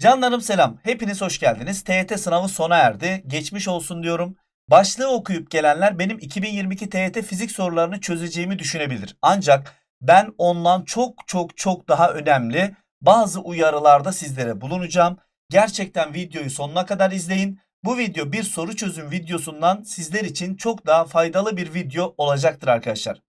Canlarım selam. Hepiniz hoş geldiniz. TYT sınavı sona erdi. Geçmiş olsun diyorum. Başlığı okuyup gelenler benim 2022 TYT fizik sorularını çözeceğimi düşünebilir. Ancak ben ondan çok çok çok daha önemli bazı uyarılarda sizlere bulunacağım. Gerçekten videoyu sonuna kadar izleyin. Bu video bir soru çözüm videosundan sizler için çok daha faydalı bir video olacaktır arkadaşlar.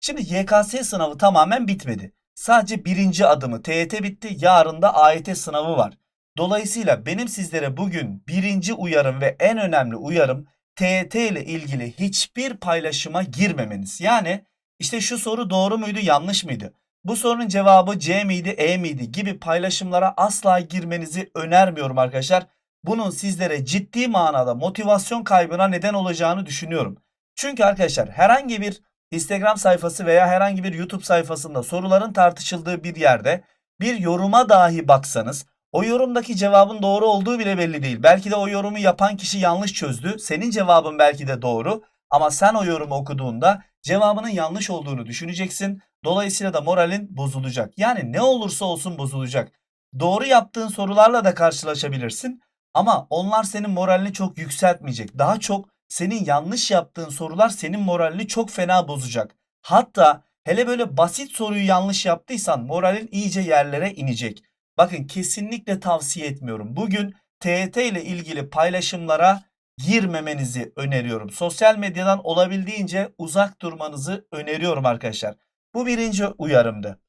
Şimdi YKS sınavı tamamen bitmedi. Sadece birinci adımı TYT bitti. Yarın da AYT sınavı var. Dolayısıyla benim sizlere bugün birinci uyarım ve en önemli uyarım TYT ile ilgili hiçbir paylaşıma girmemeniz. Yani işte şu soru doğru muydu yanlış mıydı? Bu sorunun cevabı C miydi E miydi gibi paylaşımlara asla girmenizi önermiyorum arkadaşlar. Bunun sizlere ciddi manada motivasyon kaybına neden olacağını düşünüyorum. Çünkü arkadaşlar herhangi bir Instagram sayfası veya herhangi bir YouTube sayfasında soruların tartışıldığı bir yerde bir yoruma dahi baksanız o yorumdaki cevabın doğru olduğu bile belli değil. Belki de o yorumu yapan kişi yanlış çözdü. Senin cevabın belki de doğru ama sen o yorumu okuduğunda cevabının yanlış olduğunu düşüneceksin. Dolayısıyla da moralin bozulacak. Yani ne olursa olsun bozulacak. Doğru yaptığın sorularla da karşılaşabilirsin ama onlar senin moralini çok yükseltmeyecek. Daha çok senin yanlış yaptığın sorular senin moralini çok fena bozacak. Hatta hele böyle basit soruyu yanlış yaptıysan moralin iyice yerlere inecek. Bakın kesinlikle tavsiye etmiyorum. Bugün TET ile ilgili paylaşımlara girmemenizi öneriyorum. Sosyal medyadan olabildiğince uzak durmanızı öneriyorum arkadaşlar. Bu birinci uyarımdı.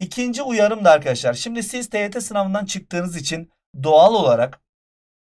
İkinci uyarım da arkadaşlar. Şimdi siz TYT sınavından çıktığınız için doğal olarak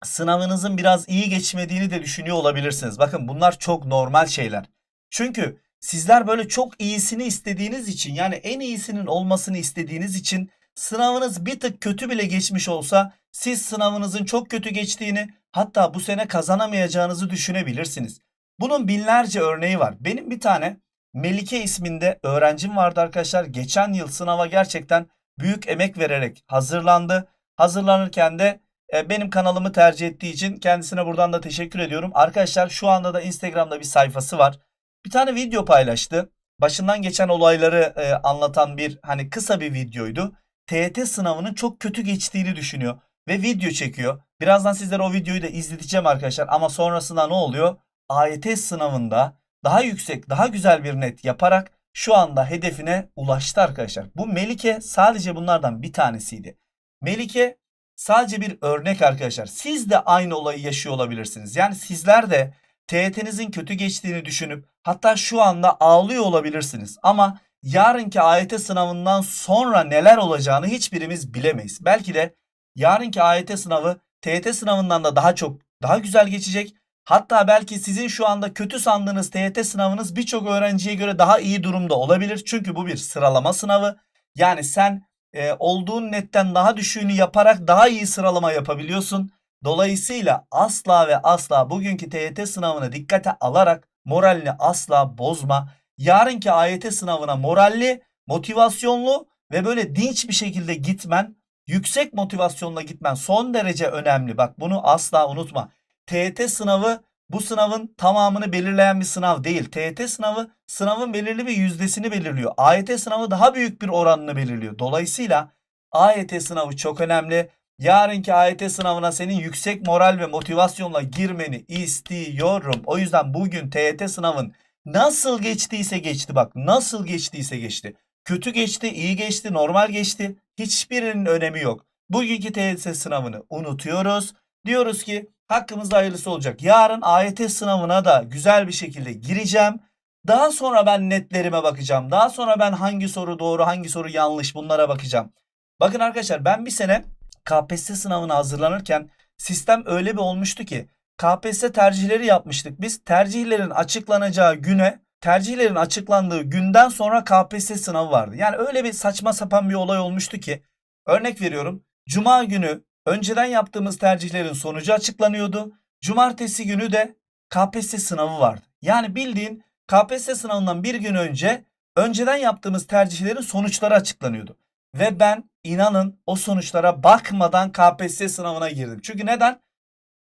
sınavınızın biraz iyi geçmediğini de düşünüyor olabilirsiniz. Bakın bunlar çok normal şeyler. Çünkü sizler böyle çok iyisini istediğiniz için yani en iyisinin olmasını istediğiniz için sınavınız bir tık kötü bile geçmiş olsa siz sınavınızın çok kötü geçtiğini hatta bu sene kazanamayacağınızı düşünebilirsiniz. Bunun binlerce örneği var. Benim bir tane Melike isminde öğrencim vardı arkadaşlar. Geçen yıl sınava gerçekten büyük emek vererek hazırlandı. Hazırlanırken de e, benim kanalımı tercih ettiği için kendisine buradan da teşekkür ediyorum. Arkadaşlar şu anda da Instagram'da bir sayfası var. Bir tane video paylaştı. Başından geçen olayları e, anlatan bir hani kısa bir videoydu. TYT sınavının çok kötü geçtiğini düşünüyor ve video çekiyor. Birazdan sizlere o videoyu da izleteceğim arkadaşlar ama sonrasında ne oluyor? AYT sınavında daha yüksek, daha güzel bir net yaparak şu anda hedefine ulaştı arkadaşlar. Bu Melike sadece bunlardan bir tanesiydi. Melike sadece bir örnek arkadaşlar. Siz de aynı olayı yaşıyor olabilirsiniz. Yani sizler de TYT'nizin kötü geçtiğini düşünüp hatta şu anda ağlıyor olabilirsiniz. Ama yarınki AYT sınavından sonra neler olacağını hiçbirimiz bilemeyiz. Belki de yarınki AYT sınavı TYT sınavından da daha çok daha güzel geçecek. Hatta belki sizin şu anda kötü sandığınız TYT sınavınız birçok öğrenciye göre daha iyi durumda olabilir. Çünkü bu bir sıralama sınavı. Yani sen e, olduğun netten daha düşüğünü yaparak daha iyi sıralama yapabiliyorsun. Dolayısıyla asla ve asla bugünkü TYT sınavını dikkate alarak moralini asla bozma. Yarınki AYT sınavına moralli, motivasyonlu ve böyle dinç bir şekilde gitmen, yüksek motivasyonla gitmen son derece önemli. Bak bunu asla unutma. TYT sınavı bu sınavın tamamını belirleyen bir sınav değil. TYT sınavı sınavın belirli bir yüzdesini belirliyor. AYT sınavı daha büyük bir oranını belirliyor. Dolayısıyla AYT sınavı çok önemli. Yarınki AYT sınavına senin yüksek moral ve motivasyonla girmeni istiyorum. O yüzden bugün TYT sınavın nasıl geçtiyse geçti bak nasıl geçtiyse geçti. Kötü geçti, iyi geçti, normal geçti. Hiçbirinin önemi yok. Bugünkü TYT sınavını unutuyoruz. Diyoruz ki hakkımızda hayırlısı olacak. Yarın AYT sınavına da güzel bir şekilde gireceğim. Daha sonra ben netlerime bakacağım. Daha sonra ben hangi soru doğru, hangi soru yanlış bunlara bakacağım. Bakın arkadaşlar ben bir sene KPSS sınavına hazırlanırken sistem öyle bir olmuştu ki KPSS tercihleri yapmıştık. Biz tercihlerin açıklanacağı güne tercihlerin açıklandığı günden sonra KPSS sınavı vardı. Yani öyle bir saçma sapan bir olay olmuştu ki örnek veriyorum. Cuma günü önceden yaptığımız tercihlerin sonucu açıklanıyordu. Cumartesi günü de KPSS sınavı vardı. Yani bildiğin KPSS sınavından bir gün önce önceden yaptığımız tercihlerin sonuçları açıklanıyordu. Ve ben inanın o sonuçlara bakmadan KPSS sınavına girdim. Çünkü neden?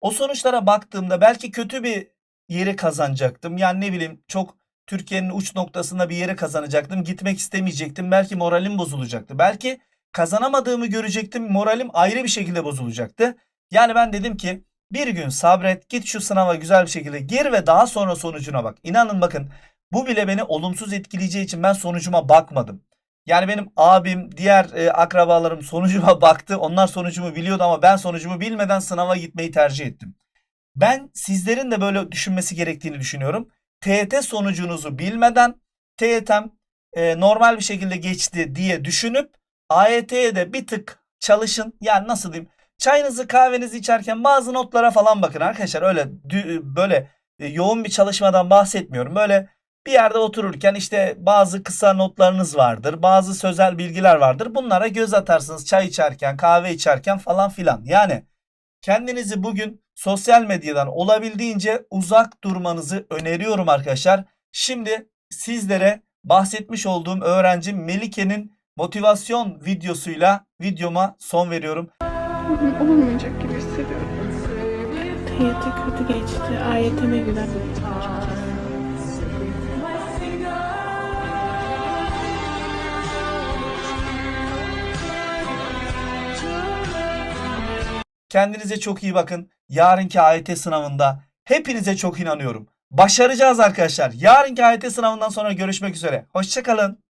O sonuçlara baktığımda belki kötü bir yeri kazanacaktım. Yani ne bileyim çok Türkiye'nin uç noktasında bir yere kazanacaktım. Gitmek istemeyecektim. Belki moralim bozulacaktı. Belki kazanamadığımı görecektim. Moralim ayrı bir şekilde bozulacaktı. Yani ben dedim ki bir gün sabret git şu sınava güzel bir şekilde gir ve daha sonra sonucuna bak. İnanın bakın bu bile beni olumsuz etkileyeceği için ben sonucuma bakmadım. Yani benim abim, diğer e, akrabalarım sonucuma baktı. Onlar sonucumu biliyordu ama ben sonucumu bilmeden sınava gitmeyi tercih ettim. Ben sizlerin de böyle düşünmesi gerektiğini düşünüyorum. TYT sonucunuzu bilmeden TYT'm e, normal bir şekilde geçti diye düşünüp AYT'ye de bir tık çalışın. Yani nasıl diyeyim? Çayınızı kahvenizi içerken bazı notlara falan bakın arkadaşlar. Öyle böyle e, yoğun bir çalışmadan bahsetmiyorum. Böyle bir yerde otururken işte bazı kısa notlarınız vardır. Bazı sözel bilgiler vardır. Bunlara göz atarsınız çay içerken, kahve içerken falan filan. Yani kendinizi bugün sosyal medyadan olabildiğince uzak durmanızı öneriyorum arkadaşlar. Şimdi sizlere bahsetmiş olduğum öğrencim Melike'nin motivasyon videosuyla videoma son veriyorum. Olmayacak gibi hissediyorum. TYT kötü geçti. AYT'me güven. Kendinize çok iyi bakın. Yarınki AYT sınavında hepinize çok inanıyorum. Başaracağız arkadaşlar. Yarınki AYT sınavından sonra görüşmek üzere. Hoşçakalın.